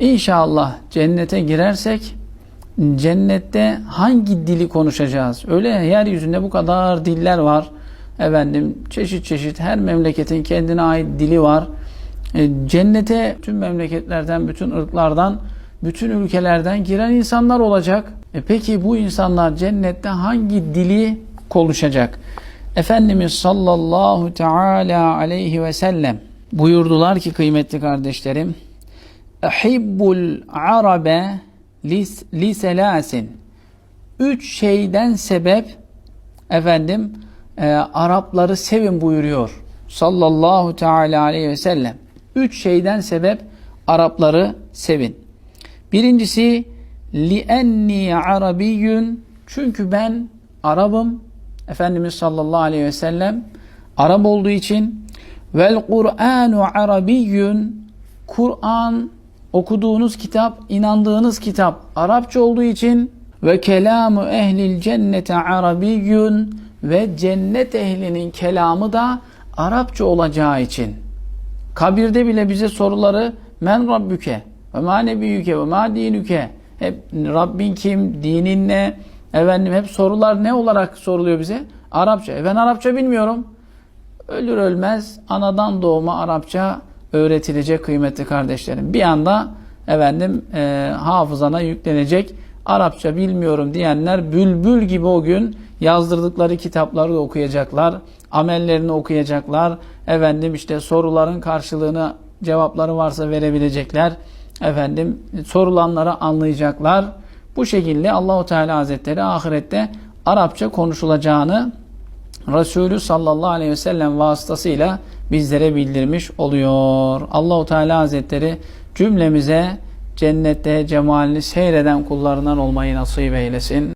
İnşallah cennete girersek cennette hangi dili konuşacağız? Öyle yeryüzünde bu kadar diller var. Efendim çeşit çeşit her memleketin kendine ait dili var. E, cennete tüm memleketlerden, bütün ırklardan, bütün ülkelerden giren insanlar olacak. E peki bu insanlar cennette hangi dili konuşacak? Efendimiz sallallahu teala aleyhi ve sellem buyurdular ki kıymetli kardeşlerim Ehibbul arabe li selasin Üç şeyden sebep efendim e, Arapları sevin buyuruyor sallallahu teala aleyhi ve sellem. Üç şeyden sebep Arapları sevin. Birincisi li enni arabiyyun çünkü ben Arabım. Efendimiz sallallahu aleyhi ve sellem Arap olduğu için vel Kur'anu arabiyyun Kur'an okuduğunuz kitap, inandığınız kitap Arapça olduğu için ve kelamu ehlil cennete arabiyyun ve cennet ehlinin kelamı da Arapça olacağı için. Kabirde bile bize soruları men rabbüke ve ma nebiyyüke ve ma dinüke hep Rabbin kim, dinin ne, efendim hep sorular ne olarak soruluyor bize? Arapça. E ben Arapça bilmiyorum. Ölür ölmez anadan doğma Arapça öğretilecek kıymetli kardeşlerim. Bir anda efendim e, hafızana yüklenecek Arapça bilmiyorum diyenler bülbül gibi o gün yazdırdıkları kitapları da okuyacaklar. Amellerini okuyacaklar. Efendim işte soruların karşılığını cevapları varsa verebilecekler. Efendim sorulanları anlayacaklar. Bu şekilde Allahu Teala Hazretleri ahirette Arapça konuşulacağını Resulü sallallahu aleyhi ve sellem vasıtasıyla bizlere bildirmiş oluyor. Allahu Teala Hazretleri cümlemize cennette cemalini seyreden kullarından olmayı nasip eylesin.